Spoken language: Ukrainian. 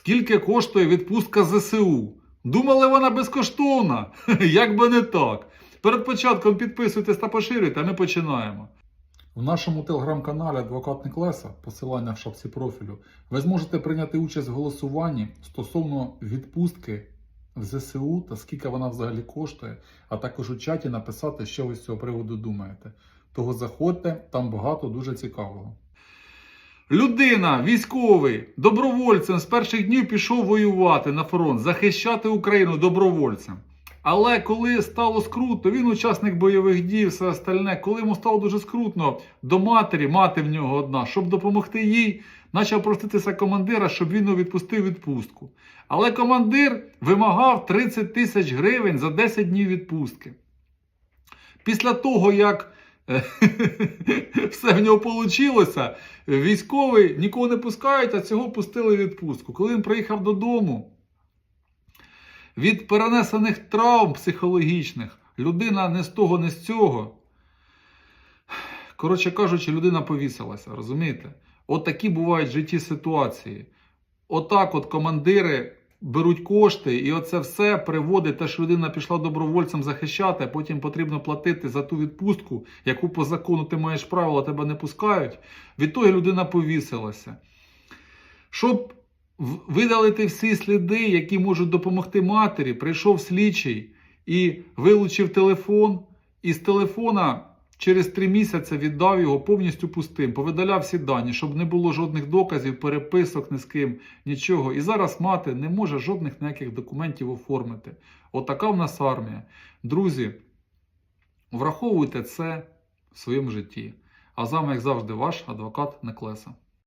Скільки коштує відпустка ЗСУ? Думали, вона безкоштовна? Як би не так. Перед початком підписуйтесь та поширюйте, а ми починаємо. В нашому телеграм-каналі Адвокат Неклеса, посилання в шапці профілю, ви зможете прийняти участь в голосуванні стосовно відпустки в ЗСУ та скільки вона взагалі коштує, а також у чаті написати, що ви з цього приводу думаєте. Того заходьте, там багато дуже цікавого. Людина, військовий, добровольцем з перших днів пішов воювати на фронт, захищати Україну добровольцем. Але коли стало скрутно, він учасник бойових дій, все остальне, коли йому стало дуже скрутно до матері, мати в нього одна, щоб допомогти їй, почав проситися командира, щоб він відпустив відпустку. Але командир вимагав 30 тисяч гривень за 10 днів відпустки. Після того, як все в нього вийшло, військовий нікого не пускають, а цього пустили відпустку. Коли він приїхав додому, від перенесених травм психологічних людина не з того, не з цього. Коротше кажучи, людина повісилася, розумієте? От такі бувають в житті ситуації. Отак от командири беруть кошти, і оце все приводить те, що людина пішла добровольцем захищати, а потім потрібно платити за ту відпустку, яку по закону ти маєш право, тебе не пускають. Відтоді людина повісилася. Щоб видалити всі сліди, які можуть допомогти матері, прийшов слідчий і вилучив телефон, і з телефона через три місяці віддав його повністю пустим, повидаляв всі дані, щоб не було жодних доказів, переписок ні з ким, нічого. І зараз мати не може жодних ніяких документів оформити. Отака в нас армія. Друзі, враховуйте це в своєму житті. А з вами, як завжди, ваш адвокат Неклеса.